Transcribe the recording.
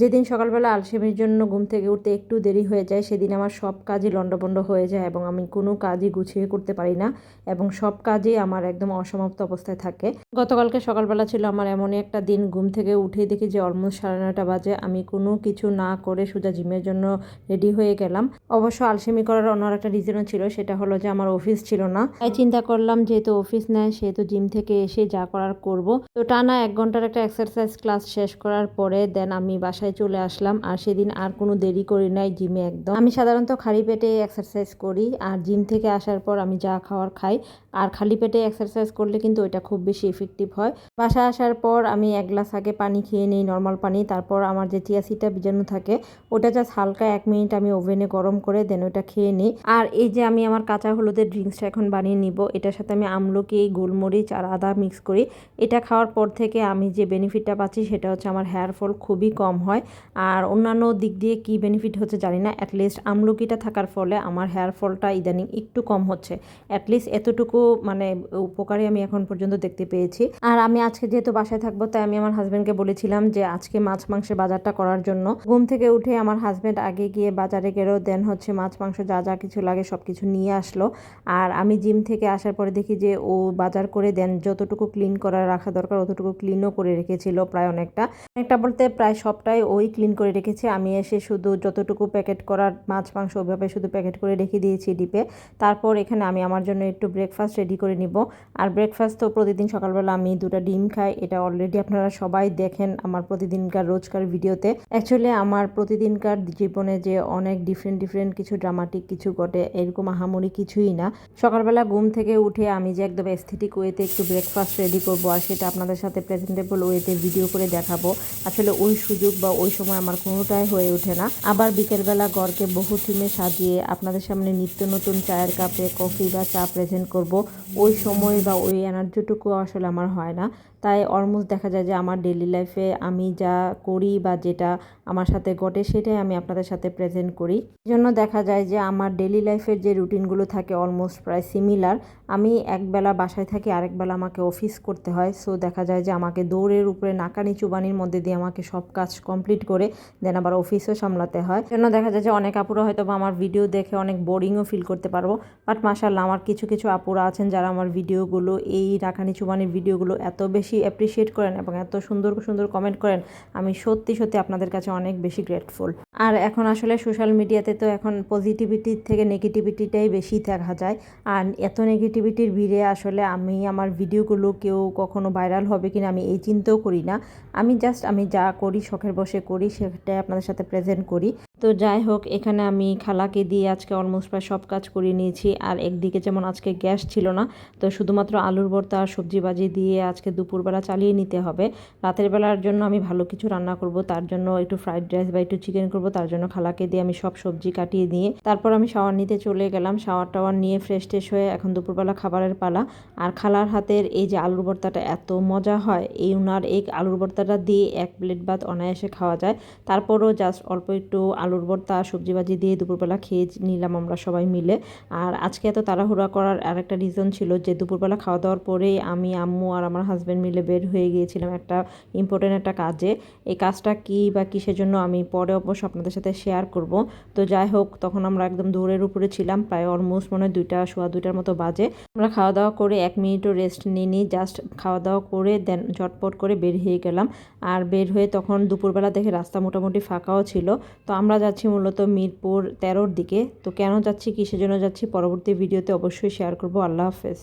যেদিন সকালবেলা আলসেমির জন্য ঘুম থেকে উঠতে একটু দেরি হয়ে যায়, সেদিন আমার সব কাজই লণ্ডভণ্ড হয়ে যায় এবং আমি কোনো কাজই গুছিয়ে করতে পারি না এবং সব কাজই আমার একদম অসমাপ্ত অবস্থায় থাকে। গতকালকে সকালবেলা ছিল আমার এমনই একটা দিন, ঘুম থেকে উঠেই দেখি যে অলমোস্ট সাড়ে নয়টা বাজে, আমি কোনো কিছু না করে সোজা জিমের জন্য রেডি হয়ে গেলাম। অবশ্য আলসেমি করার অন্য একটা রিজনও ছিল, সেটা হলো যে আমার অফিস ছিল না। তাই চিন্তা করলাম যেহেতু অফিস নেয়, সেহেতু জিম থেকে এসে যা করার করব। তো টানা এক ঘণ্টার একটা এক্সারসাইজ ক্লাস শেষ করার পরে দেন আমি বাসায় চলে আসলাম আর সেদিন আর কোনো দেরি করি নাই, জিমে একদম। আমি সাধারণত খালি পেটে এক্সারসাইজ করি আর জিম থেকে আসার পর আমি যা খাওয়ার খাই। আর খালি পেটে এক্সারসাইজ করলে কিন্তু ওইটা খুব বেশি ইফেক্টিভ হয়। বাসায় আসার পর আমি এক গ্লাস আগে পানি খেয়ে নিই নর্মাল পানি। তারপর আমার যে চিয়া সিটা বীজাণু থাকে, ওটা জাস্ট হালকা এক মিনিট আমি ওভেনে গরম করে দেন ওটা খেয়ে নিই। আর এই যে আমি আমার কাঁচা হলুদের ড্রিঙ্কসটা এখন বানিয়ে নিব, এটার সাথে আমি আমলকি, গোলমরিচ আর আদা মিক্স করি। এটা খাওয়ার পর থেকে আমি যে বেনিফিটটা পাচ্ছি সেটা হচ্ছে আমার হেয়ার ফল খুবই কম হয়। আর অন্যান্য দিক দিয়ে কি বেনিফিট হচ্ছে জানি না। অ্যাটলিস্ট আমলকিটা থাকার ফলে আমার হেয়ার ফলটা ইদানিং একটু কম হচ্ছে। অ্যাটলিস্ট এতটুকু মানে উপকারী আমি এখন পর্যন্ত দেখতে পেয়েছি। আর আমি আজকে যেহেতু বাসায় থাকব, তাই আমি আমার হাজব্যান্ডকে বলেছিলাম যে আজকে মাছ মাংসের বাজারটা করার জন্য। ঘুম থেকে উঠে আমার হাজব্যান্ড আগে গিয়ে বাজারে গেলেও দেন হচ্ছে মাছ মাংস যা যা কিছু লাগে সব কিছু নিয়ে আসলো। আর আমি জিম থেকে আসার পরে দেখি যে ও বাজার করে দেন যতটুকু ক্লিন করা রাখা দরকার, অতটুকু ক্লিনও করে রেখেছিল প্রায় অনেকটা। অনেকটা বলতে প্রায় সবটাই ওই ক্লিন করে রেখেছে। আমি এসে শুধু যতটুকু প্যাকেট করার মাছ, মাংস ওইভাবে শুধু প্যাকেট করে রেখে দিয়েছি ডিপে। তারপর এখানে আমি আমার জন্য একটু ব্রেকফাস্ট রেডি করে নিব। আর ব্রেকফাস্ট তো প্রতিদিন সকালবেলা আমি দুটা ডিম খাই, এটা অলরেডি আপনারা সবাই দেখেন আমার প্রতিদিনকার রোজকার ভিডিওতে। অ্যাকচুয়ালি আমার প্রতিদিনকার জীবনে যে অনেক ডিফারেন্ট ডিফারেন্ট কিছু ড্রামাটিক কিছু ঘটে, এরকম আহামরি কিছুই না। সকালবেলা ঘুম থেকে উঠে আমি যে একদম এস্থেটিক ওয়েতে একটু ব্রেকফাস্ট রেডি করব আর সেটা আপনাদের সাথে প্রেজেন্টেবল ওয়েতে ভিডিও করে দেখাবো। আসলে ওই সুযোগ বা ওই সময় আমার কোনোটাই হয়ে ওঠে না। আবার বিকেলবেলা গড়কে বহু থিমে সাজিয়ে আপনাদের সামনে নিত্য নতুন চায়ের কাপে কফি বা চা প্রেজেন্ট করব। ওই সময় বা ওই এনার্জিটুকু আসলে আমার হয় না। তাই অলমোস্ট দেখা যায় যে আমার ডেলি লাইফে আমি যা করি বা যেটা আমার সাথে ঘটে সেটাই আমি আপনাদের সাথে প্রেজেন্ট করি। জন্য দেখা যায় যে আমার ডেলি লাইফের যে রুটিনগুলো থাকে অলমোস্ট প্রায় সিমিলার আমি একবেলা বাসায় থাকি, আরেকবেলা আমাকে অফিস করতে হয়। সো দেখা যায় যে আমাকে দৌড়ের উপরে নাকানি চুবানির মধ্যে দিয়ে আমাকে সব কাজ কমপ্লিট করে দেন আবার অফিসও সামলাতে হয়। জন্য দেখা যায় যে অনেক আপুরা হয়তো বা আমার ভিডিও দেখে অনেক বোরিংও ফিল করতে পারব। বাট মাসাল্লাহ আমার কিছু কিছু আপুরা আছেন যারা আমার ভিডিওগুলো এই নাকানি চুবানির ভিডিওগুলো এত বেশি অ্যাপ্রিসিয়েট করেন এবং এত সুন্দর সুন্দর কমেন্ট করেন, আমি সত্যি সত্যি আপনাদের কাছে অনেক বেশি গ্রেটফুল আর এখন আসলে সোশ্যাল মিডিয়াতে তো এখন পজিটিভিটির থেকে নেগেটিভিটিটাই বেশি দেখা যায়। আর এত নেগেটিভিটির ভিড়ে আসলে আমি আমার ভিডিওগুলো কেউ কখনো ভাইরাল হবে কিনা আমি এই চিন্তাও করি না। আমি জাস্ট আমি যা করি, শখের বসে করি, সেটাই আপনাদের সাথে প্রেজেন্ট করি। তো যাই হোক, এখানে আমি খালাকে দিয়ে আজকে অলমোস্ট প্রায় সব কাজ করে নিয়েছি। আর একদিকে যেমন আজকে গ্যাস ছিল না, তো শুধুমাত্র আলুর ভর্তা আর সবজি বাজি দিয়ে আজকে দুপুরবেলা চালিয়ে নিতে হবে। রাতের বেলার জন্য আমি ভালো কিছু রান্না করব, তার জন্য একটু ফ্রাইড রাইস বা একটু চিকেন করব, তার জন্য খালাকে দিয়ে আমি সব সবজি কাটিয়ে দিয়ে তারপর আমি শাওয়ার নিতে চলে গেলাম। শাওয়ার টাওয়ার নিয়ে ফ্রেশ ট্রেশ হয়ে এখন দুপুরবেলা খাবারের পালা। আর খালার হাতের এই যে আলুর ভর্তাটা এত মজা হয়, এই উনার এই আলুর ভর্তাটা দিয়ে এক প্লেট ভাত অনায়াসে খাওয়া যায়। তারপরও জাস্ট অল্প একটু আলুর ভর্তা, সবজি বাজি দিয়ে দুপুরবেলা খেয়ে নিলাম আমরা সবাই মিলে। আর আজকে এত তাড়াহুড়া করার আর একটা রিজন ছিল যে দুপুরবেলা খাওয়া দাওয়ার পরেই আমি, আম্মু আর আমার হাজব্যান্ড মিলে বের হয়ে গিয়েছিলাম একটা ইম্পর্টেন্ট একটা কাজে। এই কাজটা কী বা কিসের জন্য আমি পরে অবশ্য আপনাদের সাথে শেয়ার করব। তো যাই হোক, তখন আমরা একদম দৌড়ের উপরে ছিলাম, প্রায় অলমোস্ট মনে হয় দুইটা, সোয়া দুইটার মতো বাজে। আমরা খাওয়া দাওয়া করে এক মিনিটও রেস্ট নিই জাস্ট খাওয়া দাওয়া করে দেন ঝটপট করে বের হয়ে গেলাম। আর বের হয়ে তখন দুপুরবেলা দেখে রাস্তা মোটামুটি ফাঁকাও ছিল। তো আমরা যাচ্ছি মূলত মিরপুর তেরোর দিকে। তো কেন যাচ্ছি, কিসের জন্য যাচ্ছি, পরবর্তী ভিডিওতে অবশ্যই শেয়ার করব। আল্লাহ হাফেজ।